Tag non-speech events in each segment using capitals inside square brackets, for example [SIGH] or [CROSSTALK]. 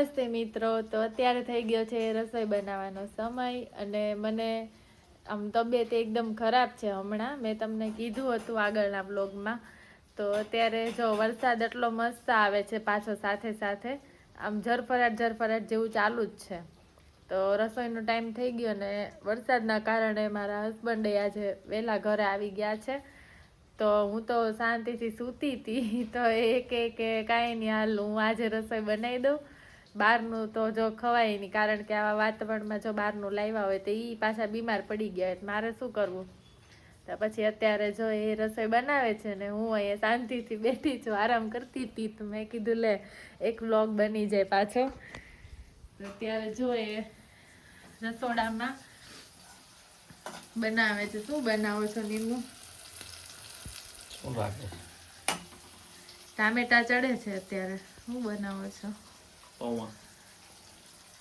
નમસ્તે મિત્રો, તો અત્યારે થઈ ગયો છે રસોઈ બનાવવાનો સમય અને મને આમ તબિયત એકદમ ખરાબ છે હમણાં. મેં તમને કીધું હતું આગળના બ્લોગમાં તો અત્યારે જો વરસાદ એટલો મસ્ત આવે છે પાછો સાથે સાથે, આમ ઝરફરાટ ઝરફરાટ જેવું ચાલુ જ છે. તો રસોઈનો ટાઈમ થઈ ગયો ને વરસાદના કારણે મારા હસબન્ડે આજે વહેલા ઘરે આવી ગયા છે. તો હું તો શાંતિથી સૂતી હતી, તો એ કે કાંઈ નહીં, હાલ હું આજે રસોઈ બનાવી દઉં. બહારનું તો જો ખવાય નહીં કારણ કે આવા વાતાવરણમાં જો બહારનું લાવ્યા હોય તો એ પાછા બીમાર પડી ગયા હોય. મારે શું કરવું? તો પછી અત્યારે જો એ રસોઈ બનાવે છે ને હું અહીંયા શાંતિથી બેઠી છું આરામ કરતી હતી તો મેં કીધું લે એક વ્લોગ બની જાય પાછો. અત્યારે જો એ રસોડામાં બનાવે છે. શું બનાવો છો નીમુ શું ટામેટા ચડે છે અત્યારે. શું બનાવો છો? પૌવા.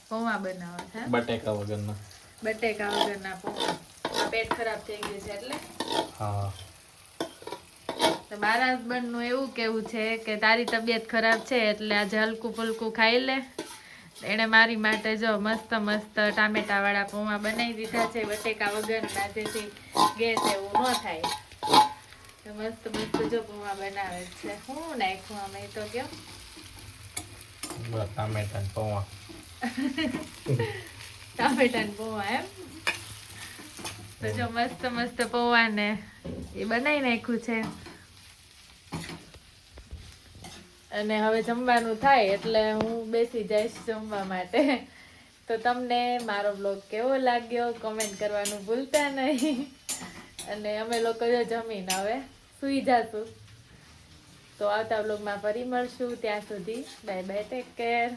પૌવા બનાવે છે. બટેકા વગરના. બટેકા વગરના પૌવા. પેટ ખરાબ થઈ ગયું છે એટલે. હા. તો મારા husband નું એવું કેવું છે કે તારી તબિયત ખરાબ છે એટલે આજે હલકું ફુલકું ખાઈ લે. એણે મારી માટે જો મસ્ત મસ્ત ટામેટા વાળા પૌવા બનાવી દીધા છે બટેકા વગરના જેથી ગેસ એવું ન થાય. તો મસ્ત મસ્ત જો પૌવા બનાવે છે. હું નાખ્યું અમે તો કેમ? ટામેટા પૌવા. [LAUGHS] ટામેટા પૌવા એમ? તો જો મસ્ત મસ્ત પૌવા ને એ બનાવી નાખ્યું છે. અને હવે જમવાનું થાય એટલે હું બેસી જઈશ જમવા માટે. તો તમને મારો બ્લોગ કેવો લાગ્યો? કમેન્ટ કરવાનું ભૂલતા નહીં. અને અમે લોકો જો જમીને હવે સુઈ જાશું. તો આવતા બ્લોગમાં ફરી મળશું. ત્યાં સુધી બાય બાય ટેક કેર